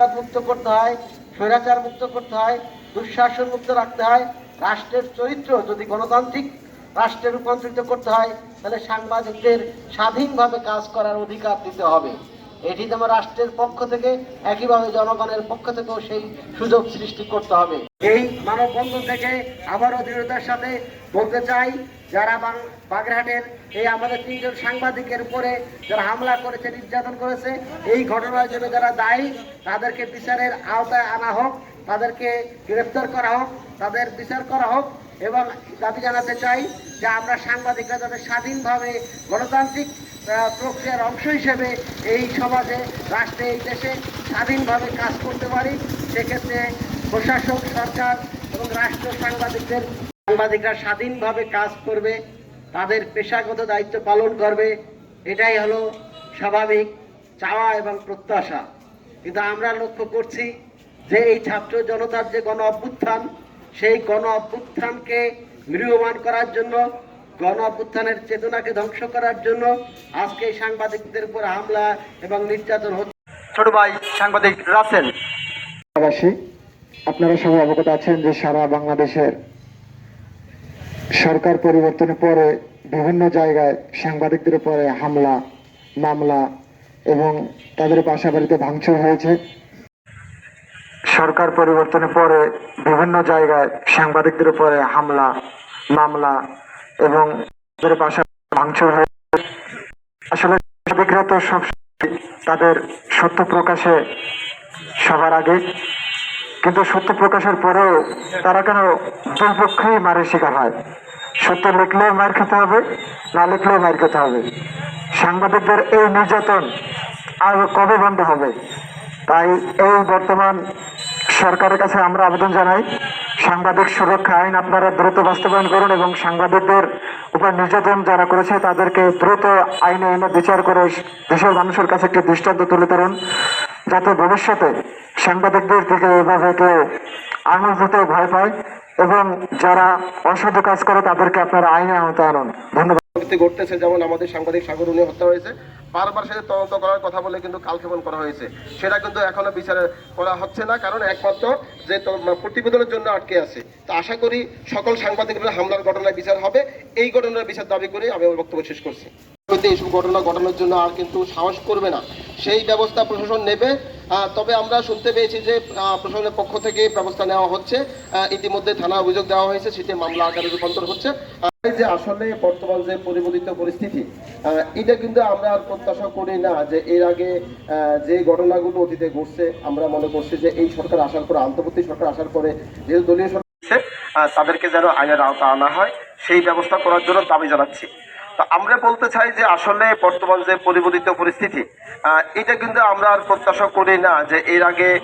মুক্ত করতে হয়, স্বৈরাচার মুক্ত করতে হয়, দুঃশাসন মুক্ত রাখতে হয়, রাষ্ট্রের চরিত্র যদি গণতান্ত্রিক রাষ্ট্রে রূপান্তরিত করতে হয়, তাহলে সাংবাদিকদের স্বাধীনভাবে কাজ করার অধিকার দিতে হবে। এটি যেমন রাষ্ট্রের পক্ষ থেকে, একইভাবে জনগণের পক্ষ থেকেও সেই সুযোগ সৃষ্টি করতে হবে। এই মানববন্ধন থেকে আবারও দৃঢ়তার সাথে বলতে চাই যারা বাং- বাগেরহাটের এই আমাদের তিনজন সাংবাদিকের উপরে যারা হামলা করেছে, নির্যাতন করেছে, এই ঘটনার জন্য যারা দায়ী, তাদেরকে বিচারের আওতায় আনা হোক, তাদেরকে গ্রেফতার করা হোক, তাদের বিচার করা হোক এবং দাবি জানাতে চাই যে আমরা সাংবাদিকরা যাতে স্বাধীনভাবে গণতান্ত্রিক প্রক্রিয়ার অংশ হিসেবে এই সমাজে, রাষ্ট্রে, এই দেশে স্বাধীনভাবে কাজ করতে পারি। সেক্ষেত্রে প্রশাসক, সরকার এবং রাষ্ট্র সাংবাদিকদের সাংবাদিকরা স্বাধীনভাবে কাজ করবে তাদের পেশাগত দায়িত্ব পালন করবে এটাই হলো স্বাভাবিক চাওয়া এবং প্রত্যাশা। কিন্তু আমরা লক্ষ্য করছি যে এই ছাত্র জনতার যে গণ অভ্যুত্থান সেই গণ অভ্যুত্থানকে মৃয়মান করার জন্য গণ অভ্যুত্থানের চেতনাকে ধ্বংস করার জন্য আজকে সাংবাদিকদের উপর হামলা এবং নির্যাতন হচ্ছে। ছোট ভাই সাংবাদিক রাসেল। আপনারা সবাই অবগত আছেন যে সারা বাংলাদেশের সরকার পরিবর্তনের পরে বিভিন্ন জায়গায় সাংবাদিকদের উপরে হামলা, মামলা এবং তাদের বাসা বাড়িতে ভাঙচুর হয়েছে। সরকার পরিবর্তনের পরে বিভিন্ন জায়গায় সাংবাদিকদের উপরে হামলা, মামলা এবং তাদের বাসা ভাঙচুর হয়েছে। আসলে সাংবাদিকরা তো সব তাদের সত্য প্রকাশে সবার আগে কিন্তু সত্য প্রকাশের পরেও তারা কেন দুই পক্ষেই মারের শিকার হয়? সত্য লিখলেও মার খেতে হবে, না লিখলেও মার খেতে হবে। সাংবাদিকদের এই নির্যাতন আর কবে বন্ধ হবে? তাই এই বর্তমান সরকারের কাছে আমরা আবেদন জানাই, সাংবাদিক সুরক্ষা আইন আপনারা দ্রুত বাস্তবায়ন করুন এবং সাংবাদিকদের উপর নির্যাতন যারা করেছে, তাদেরকে দ্রুত আইনে এনে বিচার করে দেশের মানুষের কাছে একটি দৃষ্টান্ত তুলে ধরুন, যাতে ভবিষ্যতে সাংবাদিকদের থেকে এভাবে কেউ আঙুল ভয় পায় এবং যারা অসাধু কাজ করে তাদেরকে আপনারা আইনে আওতায় আনুন। ধন্যবাদ। ঘটতেছে, যেমন আমাদের সাংবাদিক সাগর উনি হত্যা হয়েছে। বারবার সাথে তদন্ত করার কথা বলে কিন্তু কালক্ষেপণ করা হয়েছে। সেটা কিন্তু এখনও বিচার করা হচ্ছে না, কারণ একমাত্র যে প্রতিবেদনের জন্য আটকে আছে। তো আশা করি সকল সাংবাদিকরা হামলার ঘটনায় বিচার হবে। এই ঘটনার বিচার দাবি করে আমি আমার বক্তব্য শেষ করছি। এইসব ঘটনা ঘটানোর জন্য আর কিন্তু সাহস করবে না। সেই ব্যবস্থা প্রশাসন নেবে। তবে আমরা শুনতে পেয়েছি যে প্রশাসনের পক্ষ থেকে ব্যবস্থা নেওয়া হচ্ছে। ইতিমধ্যে থানা অভিযোগ দেওয়া হয়েছে, সেটি মামলা আকারে রূপান্তর হচ্ছে। যে আসলে বর্তমান যে পরিবর্তিত পরিস্থিতি এটা কিন্তু আমরা আর প্রত্যাশা করি না যে এর আগে যে ঘটনাগুলো অতীতে ঘটছে, আমরা মনে করছি যে এই সরকার আসার পরে আন্তর্বর্তী সরকার আসার পরে যেহেতু দলীয় সরকার তাদেরকে যেন আইনের আওতা আনা হয়, সেই ব্যবস্থা করার জন্য দাবি জানাচ্ছি। আমরা বলতে চাই যে আসলে বর্তমান যে পরিবর্তিত পরিস্থিতি এটা কিন্তু আমরা আর প্রত্যাশা করি না যে এর আগে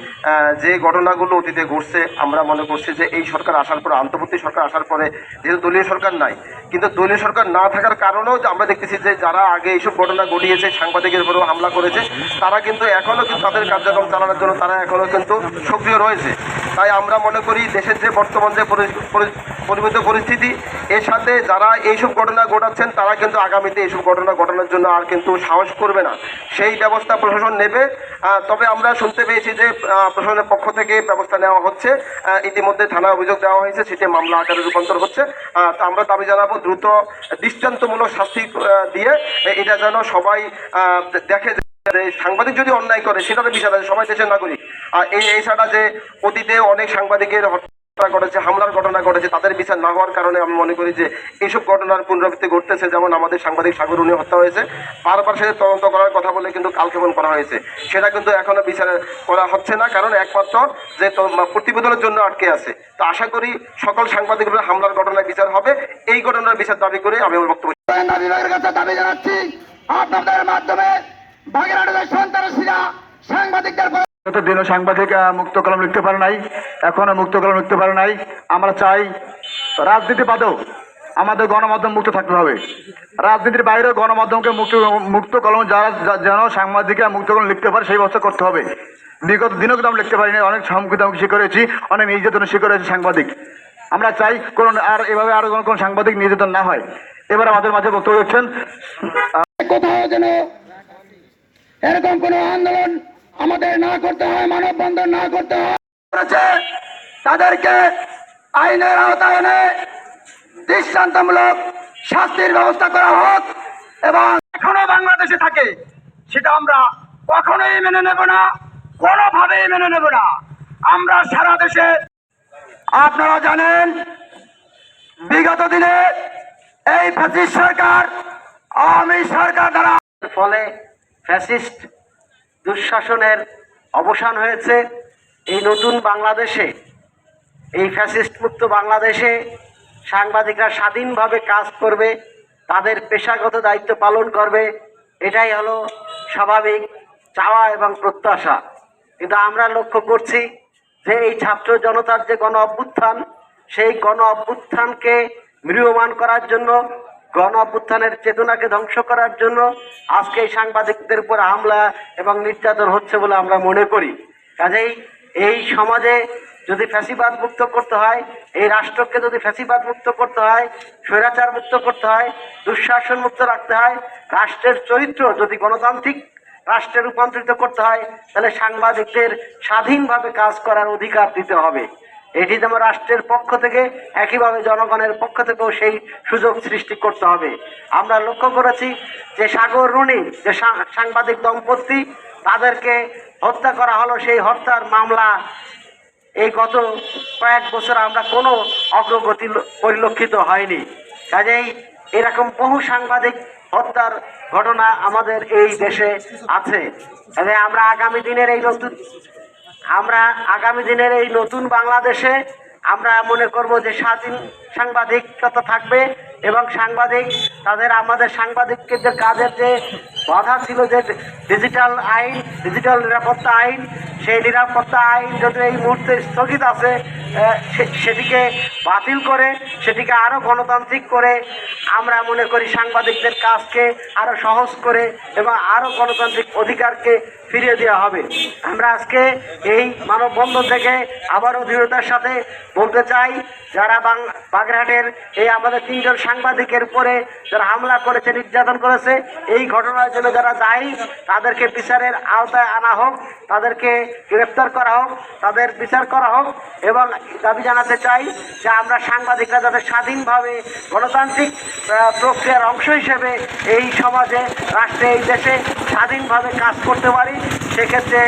যে ঘটনাগুলো অতীতে ঘটছে, আমরা মনে করছি যে এই সরকার আসার পরে, আন্তর্বর্তী সরকার আসার পরে যেহেতু দলীয় সরকার নাই, কিন্তু দলীয় সরকার না থাকার কারণেও আমরা দেখতেছি যে যারা আগে এইসব ঘটনা ঘটিয়েছে, সাংবাদিকের উপরেও হামলা করেছে, তারা কিন্তু এখনও কিন্তু তাদের কার্যক্রম চালানোর জন্য তারা এখনও কিন্তু সক্রিয় রয়েছে। তাই আমরা মনে করি দেশের যে বর্তমান যে পরি- পরি- পরিবর্তিত পরিস্থিতি এর সাথে যারা এইসব ঘটনা ঘটাচ্ছেন তারা কিন্তু আগামীতে এইসব ঘটনা ঘটানোর জন্য আর কিন্তু সাহস করবে না। সেই ব্যবস্থা প্রশাসন নেবে। তবে আমরা শুনতে পেয়েছি যে প্রশাসনের পক্ষ থেকে ব্যবস্থা নেওয়া হচ্ছে। ইতিমধ্যে থানা অভিযোগ দেওয়া হয়েছে সেটি মামলা আকারে রূপান্তর হচ্ছে। তা আমরা দাবি জানাব দ্রুত দৃষ্টান্তমূলক শাস্তি দিয়ে এটা যেন সবাই দেখে সাংবাদিক যদি অন্যায় করে সেটা তো বিষয় আছে, সবাই দেশের নাগরিক। আর এই এই ছাড়া যে অতীতে অনেক সাংবাদিকের ঘটেছে, হামলার ঘটনা ঘটেছে, তাদের বিচার না হওয়ার কারণে আমি মনে করি যে এইসব ঘটনার পুনরাবৃত্তি ঘটতেছে, যেমন আমাদের সাংবাদিক সাগর উনি হত্যা হয়েছে। বারবার সাথে তদন্ত করার কথা বলে কিন্তু কালক্ষেপণ করা হয়েছে। সেটা কিন্তু এখনও বিচার করা হচ্ছে না, কারণ একমাত্র যে প্রতিবেদনের জন্য আটকে আছে। তো আশা করি সকল সাংবাদিকরা হামলার ঘটনার বিচার হবে। এই ঘটনার বিচার দাবি করে আমি আমার বক্তব্য সাংবাদিকদের যতদিনও সাংবাদিক মুক্ত কলম লিখতে পারে নাই, এখনও মুক্ত কলম লিখতে পারে নাই। আমরা চাই রাজনীতি বাদেও আমাদের গণমাধ্যম মুক্ত থাকতে হবে। রাজনীতির বাইরে গণমাধ্যমকে মুক্ত মুক্ত কলম যারা যেন সাংবাদিকরা মুক্ত কলম লিখতে পারে, সেই ব্যবস্থা করতে হবে। বিগত দিনও কিন্তু আমরা লিখতে পারিনি, অনেক সম্মুখীন আমি হয়েছি অনেক নির্যাতনের শিকার হয়েছে সাংবাদিক। আমরা চাই কোনো, আর এভাবে আর কোনো সাংবাদিক নির্যাতন না হয়। এবার আমাদের মাঝে বক্তব্য দিচ্ছেন কোথাও যেন এরকম কোনো আন্দোলন আমাদের না করতে হয়, মানববন্ধন না করতে হয়। তাদেরকে আইনের আওতায় এনে দৃষ্টান্তমূলক শাস্তির ব্যবস্থা করা হোক এবং এখনও বাংলাদেশে থাকে, সেটা আমরা কখনোই মেনে নেব না, কোনোভাবেই মেনে নেব না। আমরা সারা দেশে, আপনারা জানেন, বিগত দিনে এই ফ্যাসিস্ট সরকার, আওয়ামী সরকার দ্বারা ফলে ফ্যাসিস্ট দুঃশাসনের অবসান হয়েছে। এই নতুন বাংলাদেশে, এই ফ্যাসিস্ট মুক্ত বাংলাদেশে সাংবাদিকরা স্বাধীনভাবে কাজ করবে, তাদের পেশাগত দায়িত্ব পালন করবে, এটাই হলো স্বাভাবিক চাওয়া এবং প্রত্যাশা। কিন্তু আমরা লক্ষ্য করছি যে এই ছাত্র জনতার যে গণ অভ্যুত্থান, সেই গণ অভ্যুত্থানকে মৃয়মান করার জন্য গণ অভ্যুত্থানের চেতনাকে ধ্বংস করার জন্য আজকে এই সাংবাদিকদের উপর হামলা এবং নির্যাতন হচ্ছে বলে আমরা মনে করি। কাজেই এই সমাজে যদি ফ্যাসিবাদ মুক্ত করতে হয়, এই রাষ্ট্রকে যদি ফ্যাসিবাদ মুক্ত করতে হয় স্বৈরাচার মুক্ত করতে হয় দুঃশাসন মুক্ত রাখতে হয়, রাষ্ট্রের চরিত্র যদি গণতান্ত্রিক রাষ্ট্রে রূপান্তরিত করতে হয়, তাহলে সাংবাদিকদের স্বাধীনভাবে কাজ করার অধিকার দিতে হবে। এটি যেমন রাষ্ট্রের পক্ষ থেকে একইভাবে জনগণের পক্ষ থেকেও সেই সুযোগ সৃষ্টি করতে হবে। আমরা লক্ষ্য করেছি যে সাগর রুনি, যে সাংবাদিক দম্পতি, তাদেরকে হত্যা করা হলো। সেই হত্যার মামলা এই গত কয়েক বছর আমরা কোনো অগ্রগতি পরিলক্ষিত হয়নি। কাজেই এরকম বহু সাংবাদিক হত্যার ঘটনা আমাদের এই দেশে আছে। আমরা আগামী দিনের এই নতুন আমরা আগামী দিনের এই নতুন বাংলাদেশে আমরা মনে করব যে স্বাধীন সাংবাদিকতা থাকবে এবং সাংবাদিক, তাদের আমাদের সাংবাদিকদের কাজের যে বাধা ছিল যে ডিজিটাল আইন, ডিজিটাল নিরাপত্তা আইন, সেই নিরাপত্তা আইন যদি এই মুহূর্তে স্থগিত আছে সেটিকে বাতিল করে সেটিকে আরও গণতান্ত্রিক করে আমরা মনে করি সাংবাদিকদের কাজকে আরও সহজ করে এবং আরও গণতান্ত্রিক অধিকারকে ফিরিয়ে দেওয়া হবে। আমরা আজকে এই মানববন্ধন থেকে আবারও দৃঢ়তার সাথে বলতে চাই, যারা বাগেরহাটের এই আমাদের তিনজন সাংবাদিকের উপরে যারা হামলা করেছে, নির্যাতন করেছে, এই ঘটনার জন্য যারা দায়ী, তাদেরকে বিচারের আওতায় আনা হোক, তাদেরকে গ্রেপ্তার করা হোক, তাদের বিচার করা হোক এবং দাবি জানাতে চাই যে আমরা সাংবাদিকরা যাতে স্বাধীনভাবে গণতান্ত্রিক প্রক্রিয়ার অংশ হিসেবে এই সমাজে, রাষ্ট্রে, এই দেশে স্বাধীনভাবে কাজ করতে পারি। সেক্ষেত্রে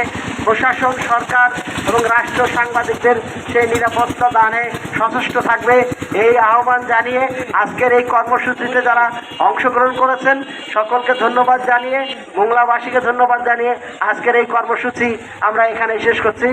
প্রশাসন, সরকার এবং রাষ্ট্র সাংবাদিকদের সেই নিরাপত্তা দানে সচেষ্ট থাকবে। এই আহ্বান জানিয়ে আজকের এই কর্মসূচিতে যারা অংশগ্রহণ করেছেন, সকলকে ধন্যবাদ জানিয়ে, মোংলাবাসীকে ধন্যবাদ জানিয়ে আজকের এই কর্মসূচি আমরা এখানে শেষ করছি।